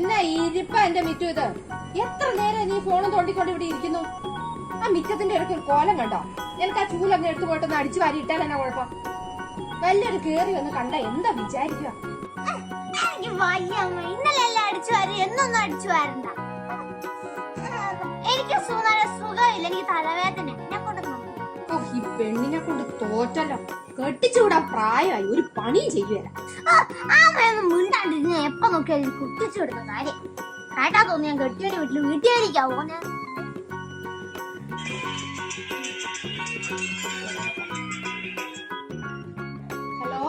എന്നെ ഇരിപ്പ എന്റെ മിറ്റു ഇത്? എത്ര നേരം നീ ഫോണും തോണ്ടിക്കൊണ്ട് ഇവിടെ ഇരിക്കുന്നു? ആ മിറ്റത്തിന്റെ ഇടയ്ക്ക് ഒരു കോലം കണ്ടോ? എനിക്ക് ആ ചൂലൊന്ന് എടുത്തു പോയിട്ടൊന്ന് അടിച്ചു വാരി ഇട്ടാൽ എന്നാ കുഴപ്പം? വല്ലൊരു കേറി ഒന്ന് കണ്ട എന്താ വിചാരിക്കുക? എന്നൊന്നും എനിക്ക് സുഖ സുഖമില്ല എനിക്ക് തലവേദന പെണ്ണിനെ കൊണ്ട് തോറ്റല്ലോ. കെട്ടിച്ചുവിടാൻ പ്രായമായി. ഒരു പണിയും മിണ്ടാണ്ടിരുന്ന് എപ്പോ നോക്കിയാലും കുട്ടിച്ചു കൊടുക്കുന്ന കാര്യം. കേട്ടാ തോന്നി ഞാൻ കെട്ടിയുടെ വീട്ടിൽ വീട്ടുകാരിക്കാവോ ഞാൻ ഹലോ?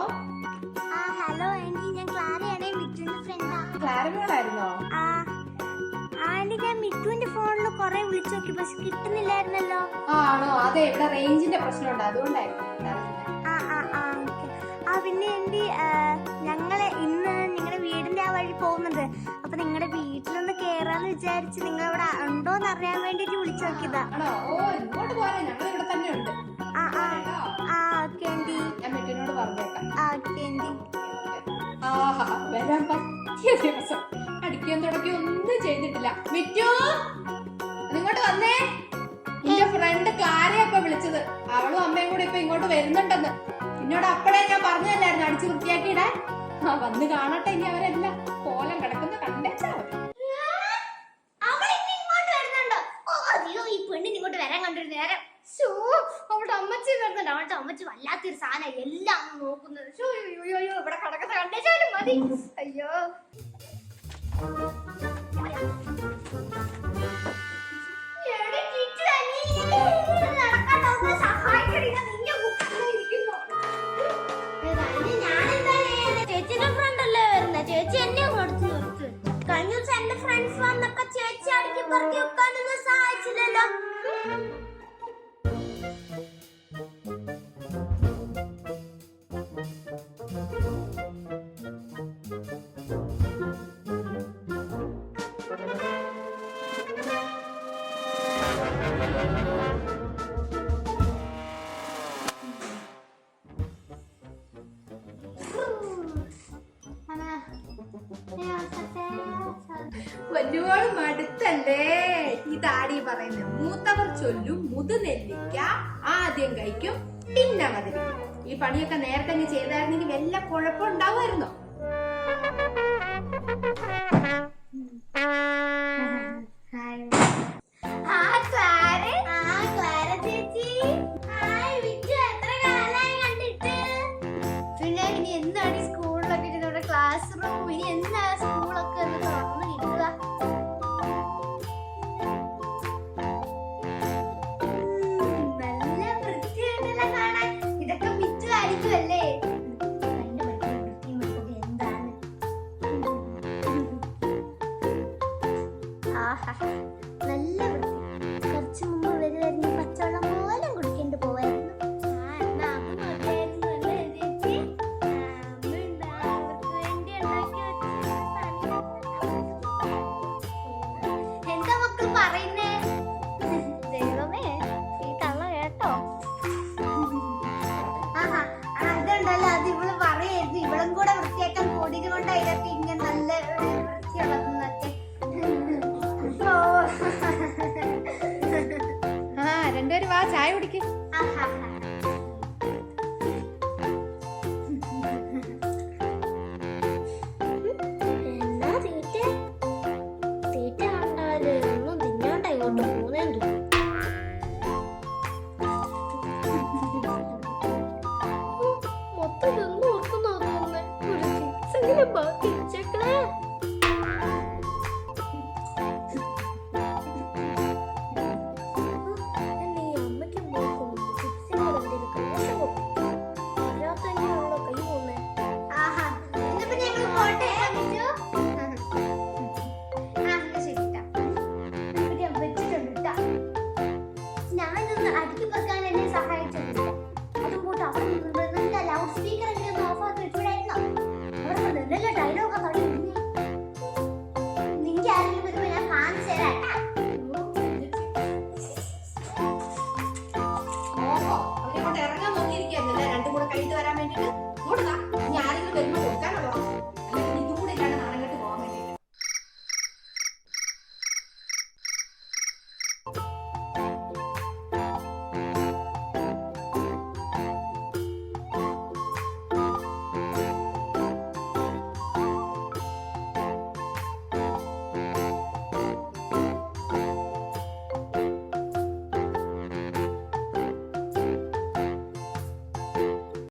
ആ ഹലോ ആന്റി ഞാൻ ക്ലാരയാണ് മിറ്റുവിന്റെ ഫ്രണ്ടാ വിളിച്ചു നോക്കി പക്ഷെ കിട്ടുന്നില്ലായിരുന്നല്ലോ. ആണോ? അതെ ഇവിടെ റേഞ്ചിന്റെ പ്രശ്നമുണ്ട്. അതുകൊണ്ടായിരുന്നു ആ ആ ആ ഓക്കെ. ആ പിന്നെ എന്റെ ഞങ്ങൾ ഇന്ന് നിങ്ങളുടെ വീടിന്റെ ആ വഴി പോകുന്നുണ്ട് അപ്പൊ നിങ്ങളുടെ വീട്ടിലൊന്ന് കേറാന്ന് വിചാരിച്ച് നിങ്ങൾ ഇവിടെ ഉണ്ടോന്ന് അറിയാൻ വേണ്ടിട്ട് വിളിച്ചു നോക്കിയതാ. ആണോ? ഓ ഇങ്ങോട്ട് ഞങ്ങൾ ഇവിടെ തന്നെ ഉണ്ട് ആ ആ കേട്ടോ? ആ. ഓക്കെ ആന്റി ഞാൻ മിറ്റുവിനോട് പറഞ്ഞേക്കാം. ആ ഓക്കെ ആന്റി ആഹാ വരാൻ പറ്റിയ ദിവസം. അടിക്കാൻ തുടക്കി ഒന്നും ചെയ്തിട്ടില്ല. മിറ്റു വിളിച്ചത് അവളും അമ്മയും കൂടെ ഇപ്പൊ ഇങ്ങോട്ട് വരുന്നുണ്ടെന്ന്. എന്നോട് അപ്പഴേ ഞാൻ പറഞ്ഞതല്ലായിരുന്നു അടിച്ചു വൃത്തിയാക്കിയിടാൻ. ആ വന്ന് കാണട്ടെ ഇനി അവരെല്ലാം. കോലം കിടക്കുന്ന കണ്ടേച്ചാ ഇങ്ങോട്ട് വരാൻ അമ്മച്ചി അമ്മച്ചി വല്ലാത്തൊരു സാധനം. എല്ലാം നോക്കുന്നത്. അയ്യോ, ഇവിടെ കിടക്കുന്ന കണ്ടേച്ചാലും മതി. അയ്യോ. പറക്കി വെക്കാനൊന്നും സഹായിച്ചില്ലല്ലോ. ഒരുപാട് മടുത്തല്ലേ ഈ താടി പറയുന്നത് മൂത്തവർ ചൊല്ലും മുതുനെല്ലിക്ക ആദ്യം കഴിക്കും പിന്നെ മതിരിക്കും ഈ പണിയൊക്കെ നേരത്തെ അങ്ങ് ചെയ്തായിരുന്നെങ്കിൽ വല്ല പിന്നെ ഇനി എന്താണ് സ്കൂളിലൊക്കെ ക്ലാസ് റൂം ഇനി എന്നാ നല്ല വൃത്തി കുറച്ച് മുമ്പ് വരുമായിരുന്നു പച്ചവെള്ളം ചായ കുടിക്ക്. കണ്ടാൽ ഒന്നും പോകുന്നേന്ന് തോന്നുന്നു. ഉം, കഴിഞ്ഞിട്ട് വരാൻ വേണ്ടിട്ട് കൊടുക്കാം ഇനി ആരെങ്കിലും വരുമ്പോ കൊടുക്കാനുള്ള അല്ലെങ്കിൽ എനിക്ക്